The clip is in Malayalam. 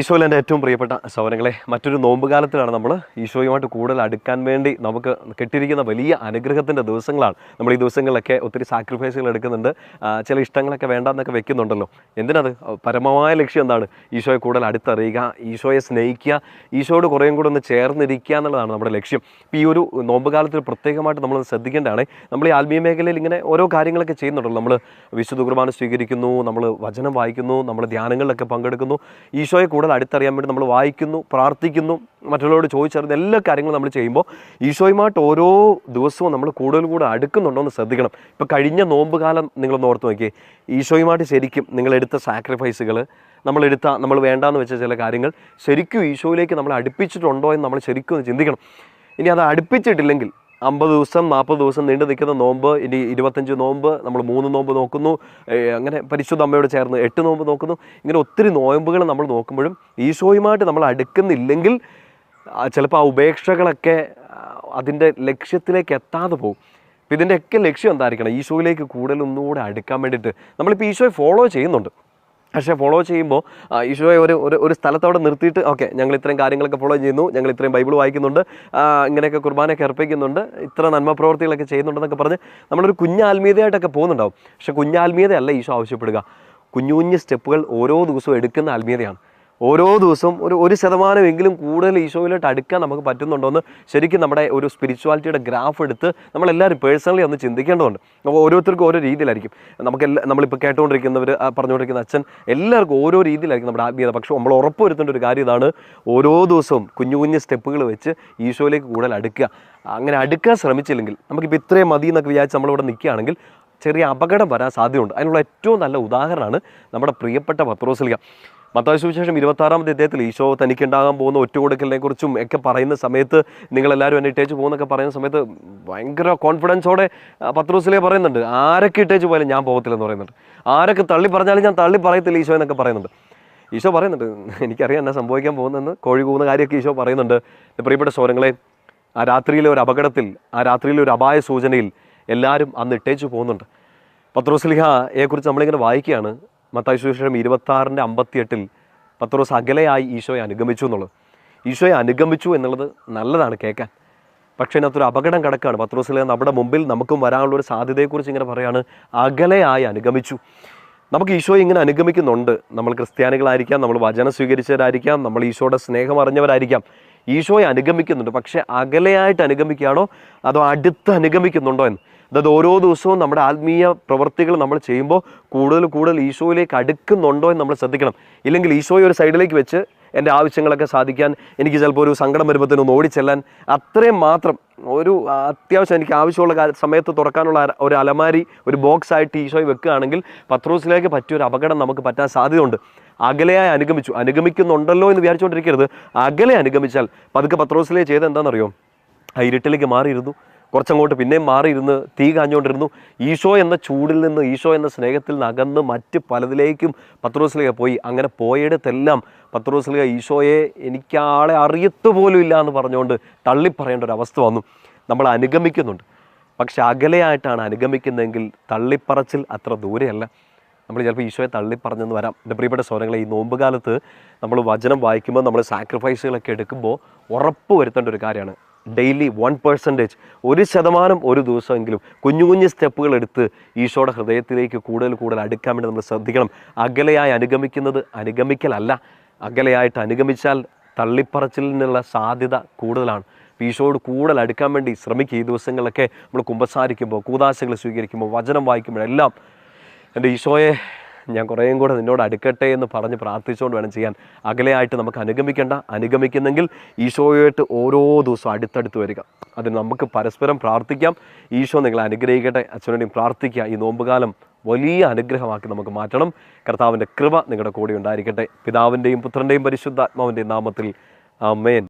ഈശോയിൽ എന്റെ ഏറ്റവും പ്രിയപ്പെട്ട സൗരങ്ങളെ മറ്റൊരു നോമ്പ് കാലത്തിലാണ് നമ്മൾ ഈശോയുമായിട്ട് കൂടുതൽ അടുക്കാൻ വേണ്ടി നമുക്ക് കെട്ടിയിരിക്കുന്ന വലിയ അനുഗ്രഹത്തിന്റെ ദിവസങ്ങളാണ്. നമ്മൾ ഈ ദിവസങ്ങളിലൊക്കെ ഒത്തിരി സാക്രിഫൈസുകൾ എടുക്കുന്നുണ്ട്. ചില ഇഷ്ടങ്ങളൊക്കെ വേണ്ടാന്നൊക്കെ വെക്കുന്നുണ്ടല്ലോ. എന്തിനത്? പരമമായ ലക്ഷ്യം എന്താണ്? ഈശോയെ കൂടുതൽ അടുത്തറിയുക ഈശോയെ സ്നേഹിക്കുക ഈശോയോട് കുറേയും കൂടെ ഒന്ന് ചേർന്നിരിക്കുക എന്നുള്ളതാണ് നമ്മുടെ ലക്ഷ്യം. ഇപ്പോൾ ഈ ഒരു നോമ്പ് കാലത്തിൽ പ്രത്യേകമായിട്ട് നമ്മൾ ശ്രദ്ധിക്കേണ്ടതാണ് നമ്മൾ ഈ ആത്മീയ മേഖലയിൽ ഇങ്ങനെ ഓരോ കാര്യങ്ങളൊക്കെ ചെയ്യുന്നുണ്ടല്ലോ. നമ്മൾ വിശുദ്ധ കുർബാന സ്വീകരിക്കുന്നു നമ്മൾ വചനം വായിക്കുന്നു നമ്മൾ ധ്യാനങ്ങളിലൊക്കെ പങ്കെടുക്കുന്നു. ഈശോയെ കൂടുതൽ അടുത്തറിയാൻ വേണ്ടി നമ്മൾ വായിക്കുന്നു പ്രാർത്ഥിക്കുന്നു മറ്റുള്ളവരോട് ചോദിച്ചറിയുന്ന എല്ലാ കാര്യങ്ങളും നമ്മൾ ചെയ്യുമ്പോൾ ഈശോയുമായിട്ട് ഓരോ ദിവസവും നമ്മൾ കൂടുതൽ കൂടുതൽ അടുക്കുന്നുണ്ടോ എന്ന് ശ്രദ്ധിക്കണം. ഇപ്പോൾ കഴിഞ്ഞ നോമ്പ് കാലം നിങ്ങളൊന്ന് ഓർത്ത് നോക്കിയേ. ഈശോയുമായിട്ട് ശരിക്കും നിങ്ങളെടുത്ത സാക്രിഫൈസുകൾ നമ്മളെടുത്ത നമ്മൾ വേണ്ടാന്ന് വെച്ച ചില കാര്യങ്ങൾ ശരിക്കും ഈശോയിലേക്ക് നമ്മൾ അടുപ്പിച്ചിട്ടുണ്ടോ എന്ന് നമ്മൾ ശരിക്കും ചിന്തിക്കണം. ഇനി അത് അടുപ്പിച്ചിട്ടില്ലെങ്കിൽ അമ്പത് ദിവസം നാൽപ്പത് ദിവസം നീണ്ടു നിൽക്കുന്ന നോമ്പ് ഇനി ഇരുപത്തഞ്ച് നോമ്പ് നമ്മൾ മൂന്ന് നോമ്പ് നോക്കുന്നു. അങ്ങനെ പരിശുദ്ധ അമ്മയോട് ചേർന്ന് എട്ട് നോമ്പ് നോക്കുന്നു. ഇങ്ങനെ ഒത്തിരി നോയമ്പുകൾ നമ്മൾ നോക്കുമ്പോഴും ഈശോയുമായിട്ട് നമ്മൾ അടുക്കുന്നില്ലെങ്കിൽ ചിലപ്പോൾ ആ ഉപേക്ഷകളൊക്കെ അതിന്റെ ലക്ഷ്യത്തിലേക്ക് എത്താതെ പോകും. അപ്പോൾ ഇതിന്റെയൊക്കെ ലക്ഷ്യം എന്തായിരിക്കണം? ഈശോയിലേക്ക് കൂടുതൽ ഒന്നുകൂടെ അടുക്കാൻ വേണ്ടിയിട്ട്. നമ്മളിപ്പോൾ ഈശോയെ ഫോളോ ചെയ്യുന്നുണ്ട്. പക്ഷേ ഫോളോ ചെയ്യുമ്പോൾ ഈശോയെ ഒരു ഒരു ഒരു സ്ഥലത്തവിടെ നിർത്തിയിട്ട് ഓക്കെ ഞങ്ങൾ ഇത്രയും കാര്യങ്ങളൊക്കെ ഫോളോ ചെയ്യുന്നു ഞങ്ങൾ ഇത്രയും ബൈബിൾ വായിക്കുന്നുണ്ട് ഇങ്ങനെയൊക്കെ കുർബാനയൊക്കെ അർപ്പിക്കുന്നുണ്ട് ഇത്ര നന്മ പ്രവർത്തികളൊക്കെ ചെയ്യുന്നുണ്ടെന്നൊക്കെ പറഞ്ഞ് നമ്മളൊരു കുഞ്ഞാത്മീയതയായിട്ടൊക്കെ പോകുന്നുണ്ടാവും. പക്ഷേ കുഞ്ഞാത്മീയതയല്ല ഈശോ ആവശ്യപ്പെടുക. കുഞ്ഞു കുഞ്ഞു സ്റ്റെപ്പുകൾ ഓരോ ദിവസവും എടുക്കുന്ന ആത്മീയതയാണ്. ഓരോ ദിവസവും ഒരു ഒരു ശതമാനമെങ്കിലും കൂടുതൽ ഈശോയിലോട്ട് അടുക്കാൻ നമുക്ക് പറ്റുന്നുണ്ടോ എന്ന് ശരിക്കും നമ്മുടെ ഒരു സ്പിരിച്വാലിറ്റിയുടെ ഗ്രാഫ് എടുത്ത് നമ്മളെല്ലാവരും പേഴ്സണലി ഒന്ന് ചിന്തിക്കേണ്ടതുണ്ട്. നമുക്ക് ഓരോരുത്തർക്കും ഓരോ രീതിയിലായിരിക്കും. നമുക്ക് എല്ലാ നമ്മളിപ്പോൾ കേട്ടുകൊണ്ടിരിക്കുന്നവർ പറഞ്ഞുകൊണ്ടിരിക്കുന്ന അച്ഛൻ എല്ലാവർക്കും ഓരോ രീതിയിലായിരിക്കും നമ്മുടെ ആത്മീയത. പക്ഷേ നമ്മൾ ഉറപ്പുവരുത്തേണ്ട ഒരു കാര്യം ഇതാണ് ഓരോ ദിവസവും കുഞ്ഞു കുഞ്ഞു സ്റ്റെപ്പുകൾ വെച്ച് ഈശോയിലേക്ക് കൂടുതൽ അടുക്കുക. അങ്ങനെ അടുക്കാൻ ശ്രമിച്ചില്ലെങ്കിൽ നമുക്കിപ്പോൾ ഇത്രയും മതി എന്നൊക്കെ വിചാരിച്ച് നമ്മളിവിടെ നിൽക്കുകയാണെങ്കിൽ ചെറിയ അപകടം വരാൻ സാധ്യതയുണ്ട്. അതിനുള്ള ഏറ്റവും നല്ല ഉദാഹരണമാണ് നമ്മുടെ പ്രിയപ്പെട്ട പത്രോസ്ലിക മത്തായ സുവിശേഷം ഇരുപത്താറാമത്തെ അദ്ദേഹത്തിൽ ഈശോ തനിക്കുണ്ടാകാൻ പോകുന്ന ഒറ്റുകൊടുക്കലിനെ കുറിച്ചും ഒക്കെ പറയുന്ന സമയത്ത് നിങ്ങളെല്ലാവരും എന്നെ ഇട്ടേച്ച് പോകുന്നൊക്കെ പറയുന്ന സമയത്ത് ഭയങ്കര കോൺഫിഡൻസോടെ പത്രോസിലെ പറയുന്നുണ്ട് ആരൊക്കെ ഇട്ടേച്ച് പോയാലും ഞാൻ പോകത്തില്ലെന്ന് പറയുന്നുണ്ട്. ആരൊക്കെ തള്ളി പറഞ്ഞാലും ഞാൻ തള്ളി പറയത്തില്ല ഈശോ എന്നൊക്കെ പറയുന്നുണ്ട്. ഈശോ പറയുന്നുണ്ട് എനിക്കറിയാം എന്നാ സംഭവിക്കാൻ പോകുന്നതെന്ന്. കോഴി പോകുന്ന കാര്യമൊക്കെ ഈശോ പറയുന്നുണ്ട്. പ്രിയപ്പെട്ട സ്വരങ്ങളെ ആ രാത്രിയിലെ ഒരു അപകടത്തിൽ ആ രാത്രിയിലെ ഒരു അപായ സൂചനയിൽ എല്ലാവരും അന്ന് ഇട്ടേച്ചു പോകുന്നുണ്ട്. പത്രോസ്ലിഹയെക്കുറിച്ച് നമ്മളിങ്ങനെ വായിക്കുകയാണ്. മത്തായി സുവിശേഷം ഇരുപത്താറിന്റെ അമ്പത്തിയെട്ടിൽ പത്രോസ് അകലെയായി ഈശോയെ അനുഗമിച്ചു എന്നുള്ളത്. ഈശോയെ അനുഗമിച്ചു എന്നുള്ളത് നല്ലതാണ് കേൾക്കാൻ. പക്ഷേ അതിനകത്തൊരു അപകടം കിടക്കുകയാണ്. പത്രോസിലെ നമ്മുടെ മുമ്പിൽ നമുക്കും വരാനുള്ള ഒരു സാധ്യതയെക്കുറിച്ച് ഇങ്ങനെ പറയാണ്. അകലെയായി അനുഗമിച്ചു. നമുക്ക് ഈശോ ഇങ്ങനെ അനുഗമിക്കുന്നുണ്ട്. നമ്മൾ ക്രിസ്ത്യാനികളായിരിക്കാം നമ്മൾ വചനം സ്വീകരിച്ചവരായിരിക്കാം നമ്മൾ ഈശോയുടെ സ്നേഹം അറിഞ്ഞവരായിരിക്കാം. ഈശോയെ അനുഗമിക്കുന്നുണ്ട്. പക്ഷേ അകലെയായിട്ട് അനുഗമിക്കുകയാണോ? അതോ അടുത്ത് അനുഗമിക്കുന്നുണ്ടോ എന്ന്? അതായത് ഓരോ ദിവസവും നമ്മുടെ ആത്മീയ പ്രവർത്തികൾ നമ്മൾ ചെയ്യുമ്പോൾ കൂടുതൽ കൂടുതൽ ഈശോയിലേക്ക് അടുക്കുന്നുണ്ടോ എന്ന് നമ്മൾ ശ്രദ്ധിക്കണം. ഇല്ലെങ്കിൽ ഈശോയെ ഒരു സൈഡിലേക്ക് വെച്ച് എന്റെ ആവശ്യങ്ങളൊക്കെ സാധിക്കാൻ എനിക്ക് ചിലപ്പോൾ ഒരു സങ്കടം വരുമ്പോഴത്തേനും ഒന്ന് ഓടിച്ചെല്ലാൻ അത്രയും മാത്രം ഒരു അത്യാവശ്യം എനിക്ക് ആവശ്യമുള്ള സമയത്ത് തുറക്കാനുള്ള ഒരു അലമാരി ഒരു ബോക്സ് ആയിട്ട് ഈശോയെ വെക്കുകയാണെങ്കിൽ പത്രോസിലേക്ക് പറ്റിയ ഒരു അപകടം നമുക്ക് പറ്റാൻ സാധ്യതയുണ്ട്. അകലെയായി അനുഗമിച്ചു. അനുഗമിക്കുന്നുണ്ടല്ലോ എന്ന് വിചാരിച്ചുകൊണ്ടിരിക്കരുത്. അകലെ അനുഗമിച്ചാൽ പതുക്കെ പത്രോസിലേ ചെയ്ത് എന്താണെന്നറിയോ? ആ ഇരുട്ടിലേക്ക് മാറിയിരുന്നു. കുറച്ചങ്ങോട്ട് പിന്നെയും മാറിയിരുന്ന് തീ കാഞ്ഞുകൊണ്ടിരുന്നു. ഈശോ എന്ന ചൂടിൽ നിന്ന് ഈശോ എന്ന സ്നേഹത്തിൽ നിന്ന് അകന്ന് മറ്റ് പലതിലേക്കും പത്രോസ്ലിക പോയി. അങ്ങനെ പോയിടത്തെല്ലാം പത്രോസ്ലിക ഈശോയെ എനിക്ക് ആളെ അറിയത്തു പോലും ഇല്ല എന്ന് പറഞ്ഞുകൊണ്ട് തള്ളിപ്പറയേണ്ട ഒരു അവസ്ഥ വന്നു. നമ്മൾ അനുഗമിക്കുന്നുണ്ട്. പക്ഷെ അകലെയായിട്ടാണ് അനുഗമിക്കുന്നതെങ്കിൽ തള്ളിപ്പറച്ചിൽ അത്ര ദൂരെയല്ല. നമ്മൾ ചിലപ്പോൾ ഈശോയെ തള്ളിപ്പറഞ്ഞെന്ന് വരാം. എന്റെ പ്രിയപ്പെട്ട സ്വരങ്ങളെ ഈ നോമ്പ് കാലത്ത് നമ്മൾ വചനം വായിക്കുമ്പോൾ നമ്മൾ സാക്രിഫൈസുകളൊക്കെ എടുക്കുമ്പോൾ ഉറപ്പ് വരുത്തേണ്ട ഒരു കാര്യമാണ്. ഡെയിലി വൺ പെർസെന്റേജ് ഒരു ശതമാനം ഒരു ദിവസമെങ്കിലും കുഞ്ഞു കുഞ്ഞു സ്റ്റെപ്പുകൾ എടുത്ത് ഈശോയുടെ ഹൃദയത്തിലേക്ക് കൂടുതൽ കൂടുതൽ അടുക്കാൻ വേണ്ടി നമ്മൾ ശ്രദ്ധിക്കണം. അകലെയായി അനുഗമിക്കുന്നത് അനുഗമിക്കലല്ല. അകലെയായിട്ട് അനുഗമിച്ചാൽ തള്ളിപ്പറച്ചിലിനുള്ള സാധ്യത കൂടുതലാണ്. ഈശോയോട് കൂടുതൽ അടുക്കാൻ വേണ്ടി ശ്രമിക്കുക. ഈ ദിവസങ്ങളിലൊക്കെ നമ്മൾ കുമ്പസാരിക്കുമ്പോൾ കൂതാശകൾ സ്വീകരിക്കുമ്പോൾ വചനം വായിക്കുമ്പോഴെല്ലാം എന്റെ ഈശോയെ ഞാൻ കുറേയും കൂടെ നിന്നോട് അടുക്കട്ടെ എന്ന് പറഞ്ഞ് പ്രാർത്ഥിച്ചുകൊണ്ട് വേണം ചെയ്യാൻ. അകലെയായിട്ട് നമുക്ക് അനുഗമിക്കേണ്ട. അനുഗമിക്കുന്നെങ്കിൽ ഈശോയായിട്ട് ഓരോ ദിവസവും അടുത്തടുത്ത് വരിക. അതിന് നമുക്ക് പരസ്പരം പ്രാർത്ഥിക്കാം. ഈശോ നിങ്ങളെ അനുഗ്രഹിക്കട്ടെ. അച്ഛനോടെയും പ്രാർത്ഥിക്കുക. ഈ നോമ്പുകാലം വലിയ അനുഗ്രഹമാക്കി നമുക്ക് മാറ്റണം. കർത്താവിന്റെ കൃപ നിങ്ങളുടെ കൂടെ ഉണ്ടായിരിക്കട്ടെ. പിതാവിന്റെയും പുത്രന്റെയും പരിശുദ്ധാത്മാവിന്റെയും നാമത്തിൽ. ആമേൻ.